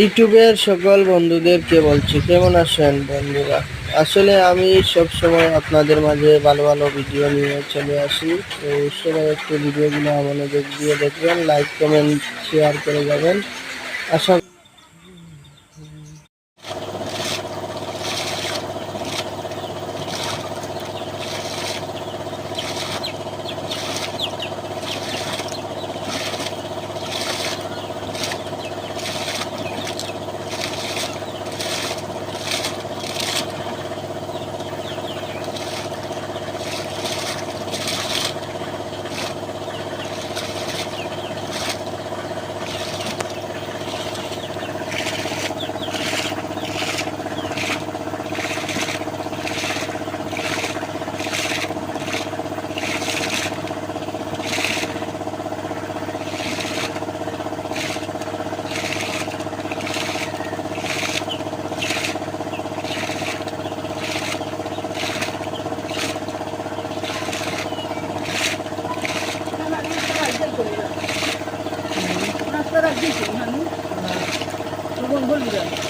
ইউটিউবের সকল বন্ধুদের কে বলছি, কেমন আছেন বন্ধুরা? আসলে আমি সব সময় আপনাদের মাঝে ভালো ভালো ভিডিও নিয়ে চলে আসি। তো সবাই একটু ভিডিওগুলো মনোযোগ দিয়ে দেখবেন লাইক কমেন্ট শেয়ার করে যাবেন। আশা ভুল ভুল